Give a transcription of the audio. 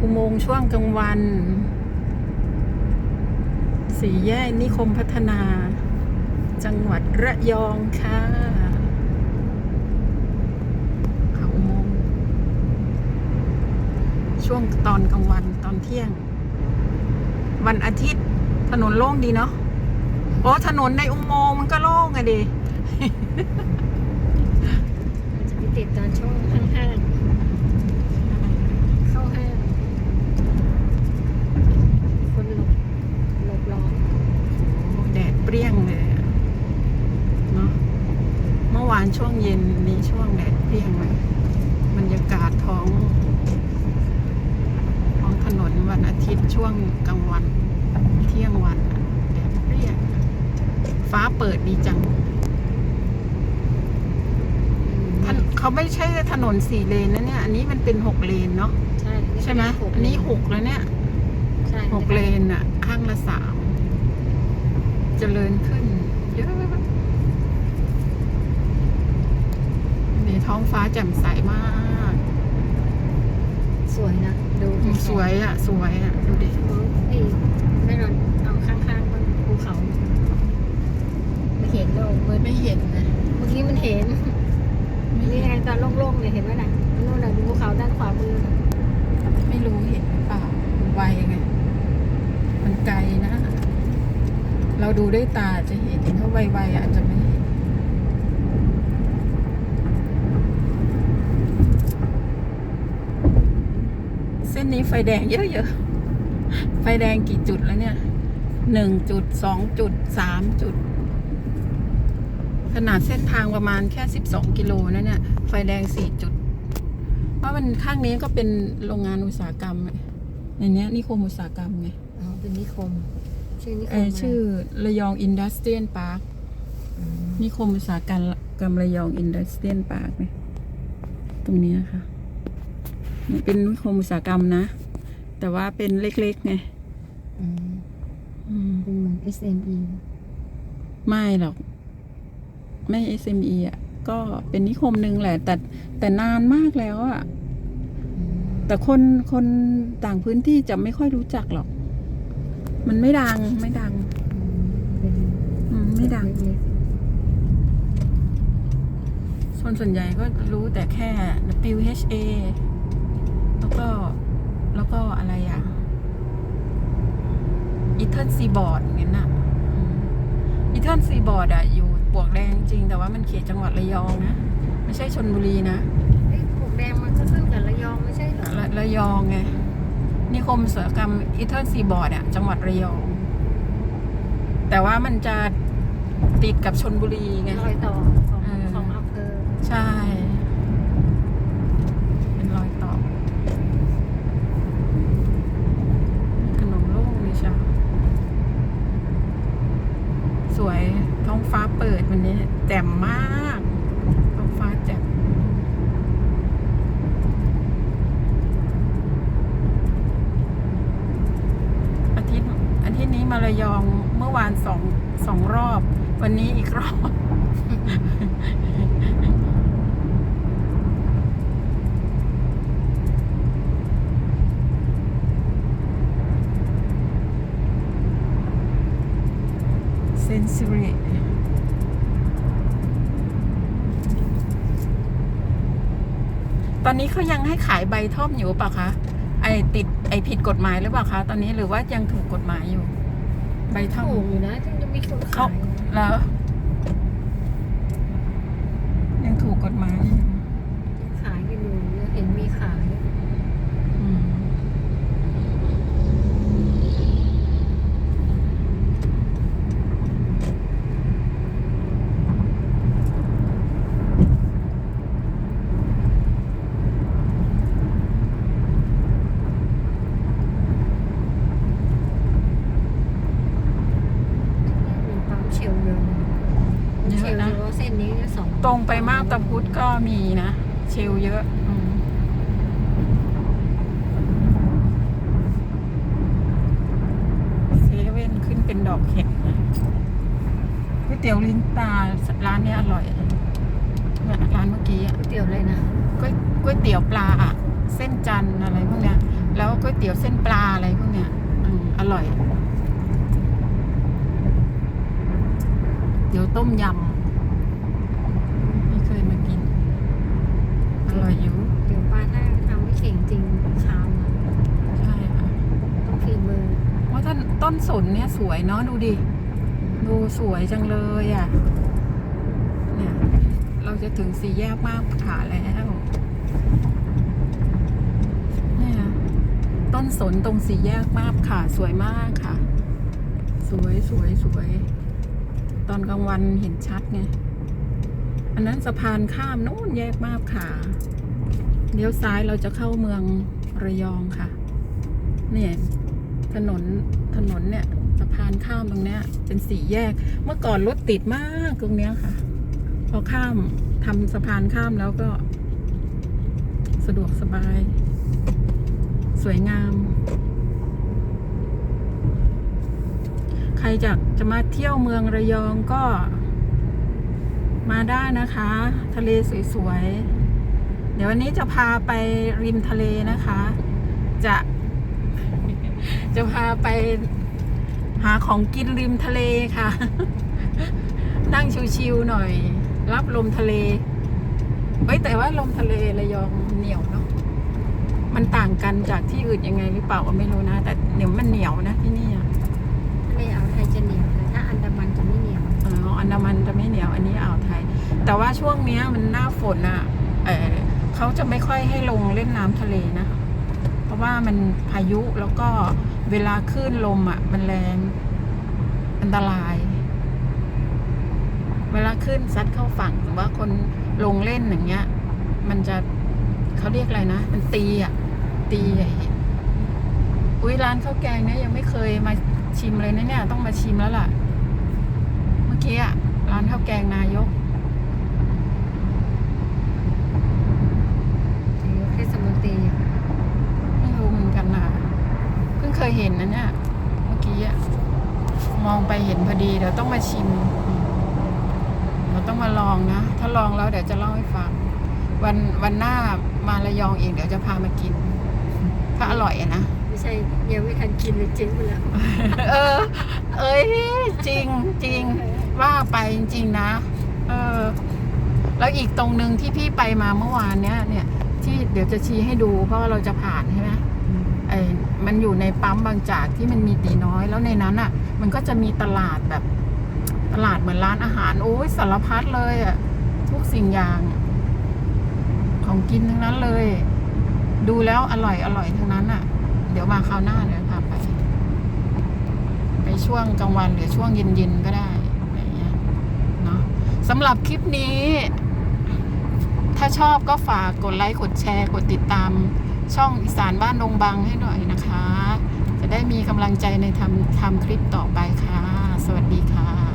อุโมงค์ช่วงกลางวัน สี่แยกนิคมพัฒนา จังหวัดระยองค่ะเขาอุโมงค์ช่วงตอนกลางวันตอนเที่ยง วันอาทิตย์ถนนโล่งดีเนาะโอ้ถนนในอุโมงค์มันก็โล่งไงดิจะไปติดตอนช่วงห้างๆเข้าห้างคนหลบหลบร้อน แดดเปรี้ยงเลยอะเนาะเมื่อวานช่วงเย็นนี้ช่วงแดดเปรี้ยงเลยบรรยากาศท้อง ท้องถนนวันอาทิตย์ ช่วงกลางวันเที่ยงวันอะแดดเปรี้ยงฟ้าเปิดดีจังถนเขาไม่ใช่ถนนสี่เลนนะเนี่ย อันนี้มันเป็นหกเลนเนาะใช่ใช่ไหมอันนี้หกแล้วเนี่ยใช่หกเลนอะข้างละสามเจริญขึ้นเยอะนี่ท้องฟ้าแจ่มใสมาก สวยนะ ดูไกลๆสวยอะสวยอะดูดินี่แน่นอนเอาข้างๆมันภูเขา ไม่เห็นโลกเมื่อไม่เห็นนะเมื่อกี้มันเห็นไม่นี่เห็นไงตอนโล่งๆเนี่ยเห็นไหมน่ะนู่นน่ะดูภูเขาด้านขวามือน่ะไม่รู้เห็นหรือเปล่ามันไวไง มันไกลนะ เราดูด้วยตาจะเห็นถ้าไวๆอาจจะไม่ นเส้นนี้ไฟแดงเยอะๆ ไฟแดงกี่จุดแล้วเนี่ย หนึ่งจุดสองจุดสามจุด ขนาดเส้นทางประมาณแค่สิบสองกิโลนะเนี่ย ไฟแดงสี่จุด เพราะมันข้างนี้ก็เป็นโรงงานอุตสาหกรรมไงในเนี้ยนิคมอุตสาหกรรมไง อ๋อ เป็นนิคม ชื่อนิคมเออชื่อระยองอินดัสเทรียลพาร์คมนิคมอุตสาหกรรมกรรมระยองอินดัสเทรียลพาร์คเนี่ยตรงเนี้ยค่ะนี่ เป็นนิคมอุตสาหกรรมนะ แต่ว่าเป็นเล็กๆไงอืมอืมเป็นเหมือน SME ไม่หรอก ไม่ SME อะ ก็เป็นนิคมหนึ่งแหละ แต่แต่นานมากแล้วอะ อืมแต่คนคนต่างพื้นที่จะไม่ค่อยรู้จักหรอก มันไม่ดังไม่ดังเป็นอืมไม่ดัง เล็กคนส่วนใหญ่ก็รู้แต่แค่ WHA แล้วก็แล้วก็อะไรอะอีเทิร์นซีบอร์ดอย่างนั้นน่ะอีเทิร์นซีบอร์ดอะ อยู่ปลวกแดงจริง แต่ว่ามันเขตจังหวัดระยองนะ ไม่ใช่ชนบุรีนะๆเอ้ยปลูกแดงมันก็ขึ้นกับระยองไม่ใช่เหรอระระยองไงนิคมอุตสาหกรรมอีเทิร์นซีบอร์ดอะ จังหวัดระยอง แต่ว่ามันจะติดกับชนบุรีไงรอยต่อของเออของอำเภอใช่ เป็นรอยต่อถนนโล่งเลยใช่ส วยท้องฟ้าเปิดวันนี้แจ่มมากท้องฟ้าแจ่มอาทิตย์อาทิตย์นี้มาระยองเมื่อวานสองสองรอบ วันนี้อีกรอบ ตอนนี้เขายังให้ขายใบท่อมอยู่เปล่าคะไอติดไอผิดกฎหมายหรือเปล่าคะตอนนี้หรือว่ายังถูกกฎหมายอยู่ ใบท่อมถูกอยู่นะถึงจะมีคนเขาขายแล้ว ยังถูกกฎหมายอยู่ ขายกันอยู่เห็นมีขาย อืมมีปั๊มเชลเยอะเชลเยอะเส้นนี้สอง ต รงไปมากตะพุธก็มีนะ เชลเยอะอืมเซเว่นขึ้นเป็นดอกเห็ดนะก๋วยเตี๋ยวลิ้นตาร้านเนี้ยอร่อยเนี่ยร้านเมื่อกี้อะก๋วยเตี๋ยวเลยนะก๋วยก๋วยเตี๋ยวปลาอะเส้นจันทร์อะไรพวกเนี้ย แล้วก๋วยเตี๋ยวเส้นปลาอะไรพวกเนี้ยอืมอร่อย เดี๋ยวต้มยำไม่เคยมากิน อร่อยอยู่เดี๋ยวป้าถ้าทำไม่เข่งจริงชามนะใช่ค่ะต้องฝีมือว่าต้นต้นสนเนี่ยสวยเนาะดูดิ ดูสวยจังเลยอะ เนี่ย เราจะถึงสี่แยกมากขาแล้วเนี่ยต้นสนตรงสี่แยกมากค่ะสวยมากค่ะ สวยสวยสวย ตอนกลางวันเห็นชัดไง อันนั้นสะพานข้ามนู้นแยกมาบค่ะเลี้ยวซ้ายเราจะเข้าเมืองระยองค่ะ เนี่ยถนนถนนเนี่ยสะพานข้ามตรงเนี้ย เป็นสี่แยก เมื่อก่อนรถติดมากตรงเนี้ยค่ะ พอข้ามทำสะพานข้ามแล้วก็ สะดวกสบาย สวยงาม ใครจะจะมาเที่ยวเมืองระยองก็ มาได้นะคะ ทะเลสวยๆ เดี๋ยววันนี้จะพาไปริมทะเลนะคะ จะจะพาไปหาของกินริมทะเลค่ะ นั่งชิวๆหน่อย รับลมทะเลเฮ้ยแต่ว่าลมทะเลระยองเหนียวเนาะมันต่างกันจากที่อื่นยังไงหรือเปล่าก็ไม่รู้นะ แต่เหนียวมันเหนียวนะที่นี่อะทะเลอ่าวไทยจะเหนียวแต่ถ้าอันดามันจะไม่เหนียวอ๋ออันดามันจะไม่เหนียวอันนี้อ่าวไทย แต่ว่าช่วงเนี้ยมันหน้าฝนอะเออเขาจะไม่ค่อยให้ลงเล่นน้ำทะเลนะ เพราะว่ามันพายุแล้วก็เวลาคลื่นลมอะ มันแรงอันตราย เวลาขึ้นซัดเข้าฝั่งหรือว่าคนลงเล่นอย่างเงี้ย มันจะเขาเรียกอะไรนะ มันตีอะ ตีอุ้ยร้านข้าวแกงเนี่ยยังไม่เคยมาชิมเลยนะเนี่ย ต้องมาชิมแล้วล่ะ เมื่อกี้อะร้านข้าวแกงนายก หรือเทศมนตรีอะ ไม่รู้เหมือนกันนะเพิ่งเค ยเห็นนะเนี่ยเมื่อกี้อะมองไปเห็นพอดีเดี๋ยวต้องมาชิมเดี๋ยวต้องมาลองนะ ถ้าลองแล้วเดี๋ยวจะเล่าให้ฟัง วันวันหน้ามาระยองเองเดี๋ยวจะพามากิน ถ้าอร่อยอะนะ ไม่ใช่ยังไม่ทันกินเลยเจ๊งไปแล้วเออ เอ้ยจริงจริงว่าไปจริงๆนะ เออ แล้วอีกตรงหนึ่งที่พี่ไปมาเมื่อวานเนี้ยเนี่ย ที่เดี๋ยวจะชี้ให้ดูเพราะว่าเราจะผ่านใช่ไหมไอ้ มันอยู่ในปั๊มบางจากที่มันมีตีน้อย แล้วในนั้นอะ มันก็จะมีตลาดแบบ ตลาดเหมือนร้านอาหาร โอ้ยสารพัดเลยอะ ทุกสิ่งอย่าง ของกินทั้งนั้นเลย ดูแล้วอร่อยอร่อยทั้งนั้นอะ เดี๋ยวมาคราวหน้าเดี๋ยวพาไป ไปช่วงกลางวันหรือช่วงเย็นๆก็ได้อะไรเงี้ยเนาะสำหรับคลิปนี้ ถ้าชอบก็ฝากกดไลค์กดแชร์กดติดตาม ช่องอีสานบ้านดงบังให้หน่อยนะคะ จะได้มีกำลังใจในทำทำคลิปต่อไปค่ะ สวัสดีค่ะ